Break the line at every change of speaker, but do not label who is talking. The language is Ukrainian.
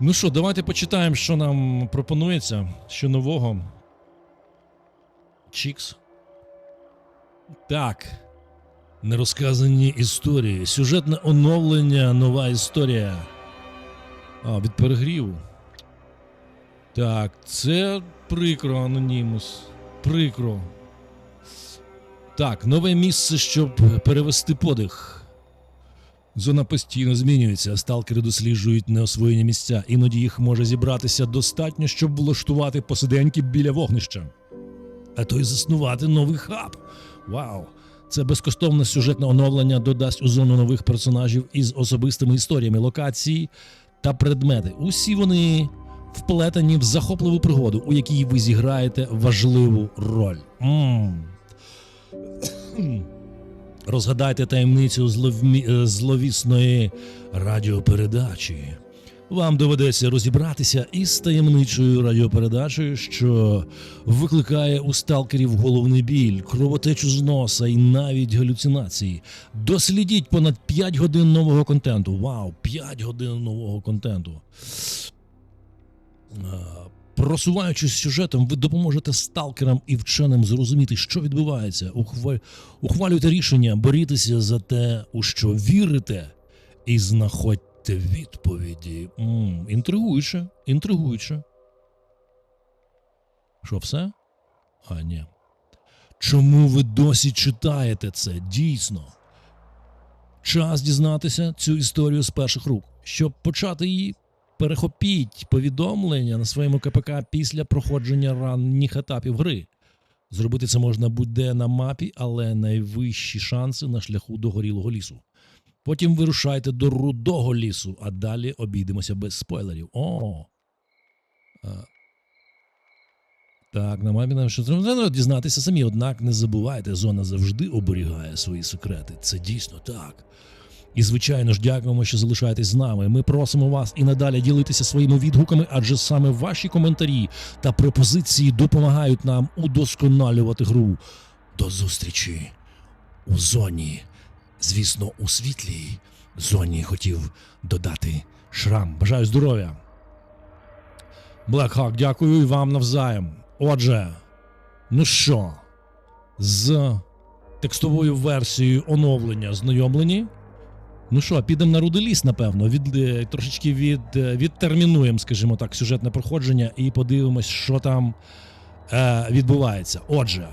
Ну що, давайте почитаємо, що нам пропонується, що нового. Чікс. Так. Нерозказані історії. Сюжетне оновлення, нова історія. А, від перегріву. Так, це прикро, анонімус. Прикро. Так, нове місце, щоб перевести подих. Зона постійно змінюється, сталкери досліджують неосвоєні місця, іноді їх може зібратися достатньо, щоб влаштувати посиденьки біля вогнища. А то й заснувати новий хаб. Вау! Це безкоштовне сюжетне оновлення додасть у зону нових персонажів із особистими історіями, локації та предмети. Усі вони вплетені в захопливу пригоду, у якій ви зіграєте важливу роль. М. Розгадайте таємницю зловмі... е, зловісної радіопередачі. Вам доведеться розібратися із таємничою радіопередачею, що викликає у сталкерів головний біль, кровотечу з носа і навіть галюцинації. Дослідіть понад 5 годин нового контенту. Вау, 5 годин нового контенту. Просуваючись сюжетом, ви допоможете сталкерам і вченим зрозуміти, що відбувається. Ухвалюйте рішення, борітеся за те, у що вірите, і знаходьте відповіді. м інтригуюче, інтригуюче. Що, все? А, ні. Чому ви досі читаєте це? Дійсно. Час дізнатися цю історію з перших рук, щоб почати її перехопіть повідомлення на своєму КПК після проходження ранніх етапів гри. Зробити це можна будь-де на мапі, але найвищі шанси на шляху до горілого лісу. Потім вирушайте до рудого лісу, а далі обійдемося без спойлерів. О! Так, на мапі нам що треба дізнатися самі, однак не забувайте, зона завжди оберігає свої секрети. Це дійсно так. І, звичайно ж, дякуємо, що залишаєтесь з нами. Ми просимо вас і надалі ділитися своїми відгуками, адже саме ваші коментарі та пропозиції допомагають нам удосконалювати гру. До зустрічі у зоні. Звісно, у світлій зоні хотів додати шрам. Бажаю здоров'я. Блекхак, дякую і вам навзаєм. Отже, ну що, з текстовою версією оновлення знайомлені. Ну що, підемо на руделіс, напевно, від, е, трошечки від, е, відтермінуємо, скажімо так, сюжетне проходження і подивимось, що там е, відбувається. Отже,